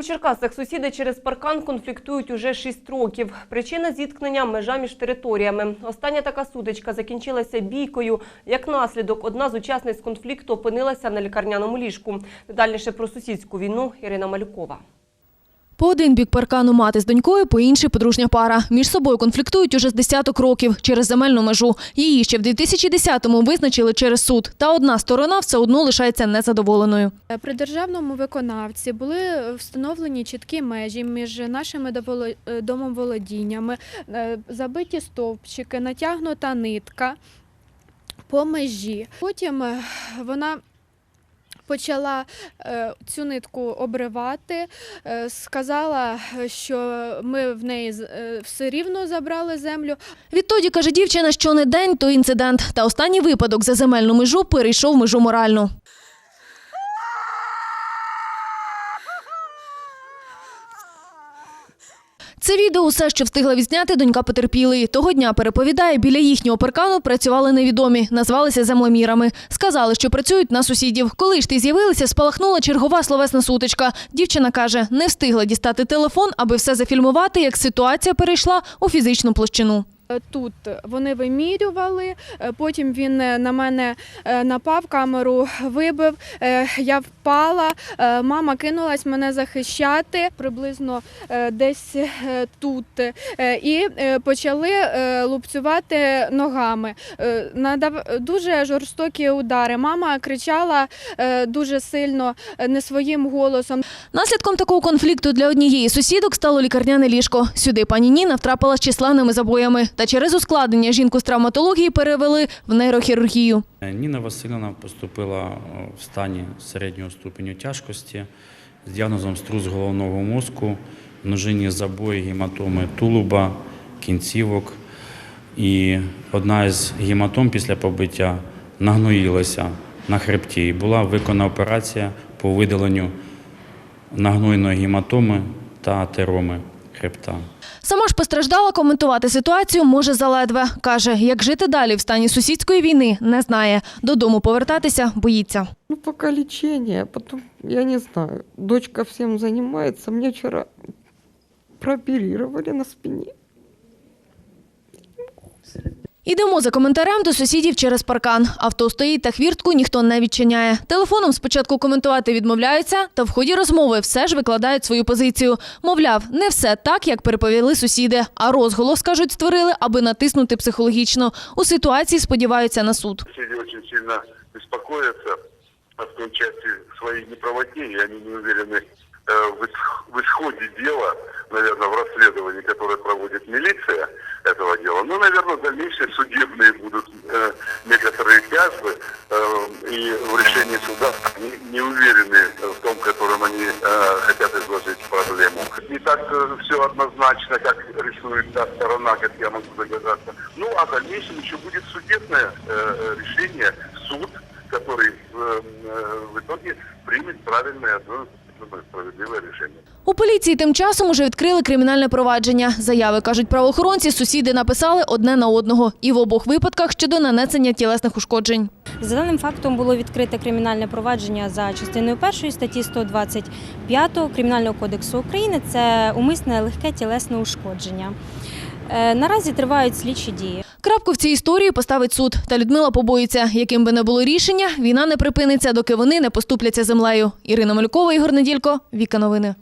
У Черкасах сусіди через паркан конфліктують уже шість років. Причина зіткнення – межа між територіями. Остання така сутичка закінчилася бійкою. Як наслідок, одна з учасниць конфлікту опинилася на лікарняному ліжку. Детальніше про сусідську війну Ірина Малюкова. По один бік паркану мати з донькою, по інший подружня пара. Між собою конфліктують уже з десяток років через земельну межу. Її ще в 2010-му визначили через суд. Та одна сторона все одно лишається незадоволеною. При державному виконавці були встановлені чіткі межі між нашими е, домоволодіннями, е, забиті стовпчики, натягнута нитка по межі. Потім е, вона почала е, цю нитку обривати, е, сказала, що ми в неї е, все рівно забрали землю, Відтоді, каже дівчина, що не день, то інцидент. Та останній випадок за земельну межу перейшов межу моральну. Це відео усе, що встигла відзняти донька потерпілої. Того дня переповідає, біля їхнього паркану працювали невідомі, назвалися землемірами. Сказали, що працюють на сусідів. Коли ж ти з'явилися, спалахнула чергова словесна сутичка. Дівчина каже, не встигла дістати телефон, аби все зафільмувати, як ситуація перейшла у фізичну площину. Е, Тут вони вимірювали, е, потім він е, на мене напав, камеру вибив, я впала, мама кинулась мене захищати приблизно десь тут. І почали лупцювати ногами. Надав дуже жорстокі удари. Мама кричала дуже сильно, не своїм голосом. Наслідком такого конфлікту для однієї сусідок стало лікарняне ліжко. Сюди пані Ніна втрапила з численними забоями. Та через ускладнення жінку з травматології перевели в нейрохірургію. Ніна Васильівна поступила е, в стані середнього ступеню тяжкості з діагнозом струс головного мозку, множинні забої, гематоми тулуба, кінцівок. І одна із гематом після побиття нагноїлася на хребті. І була виконана операція по видаленню нагнойної гематоми та атероми хребта. Сама ж постраждала коментувати ситуацію може заледве. Каже, як жити далі в стані сусідської війни, не знає. Додому повертатися боїться. Ну, поки лічення, потім я не знаю, дочка всім займається. Мені вчора прооперували на спине. Ідемо за коментарем до сусідів через паркан. Авто стоїть та хвіртку ніхто не відчиняє. Телефоном спочатку коментувати відмовляються, та в ході розмови все ж викладають свою позицію. Мовляв, не все так, як переповіли сусіди, а розголос, кажуть, створили, аби натиснути психологічно. У ситуації сподіваються на суд. Соседи очень сильно беспокоятся о той части своей неправоте, и они не уверены э, в исходе дела, наверное, в расследовании, которое проводит милиция дела. Ну, наверное, дальнейшие судебные будут э, некоторые тяжбы, э, и в решении суда они не уверены в том, которым они э, хотят изложить проблему. Не так все однозначно, как рисует та сторона, как я могу догадаться. Ну, а в дальнейшем еще будет судебное э, решение, суд, который э, э, в итоге примет правильное, ну, думаю, справедливое решение. У поліції тим часом уже відкрили кримінальне провадження. Заяви, кажуть правоохоронці, сусіди написали одне на одного. І в обох випадках щодо нанесення тілесних ушкоджень. За даним фактом було відкрите кримінальне провадження за частиною першої статті 125 Кримінального кодексу України. Це умисне легке тілесне ушкодження. Е, Наразі тривають слідчі дії. Крапку в цій історії поставить суд. Та Людмила побоїться, яким би не було рішення, війна не припиниться, доки вони не поступляться землею. Ірина Малюкова, Ігор Неділько, Віка Новини.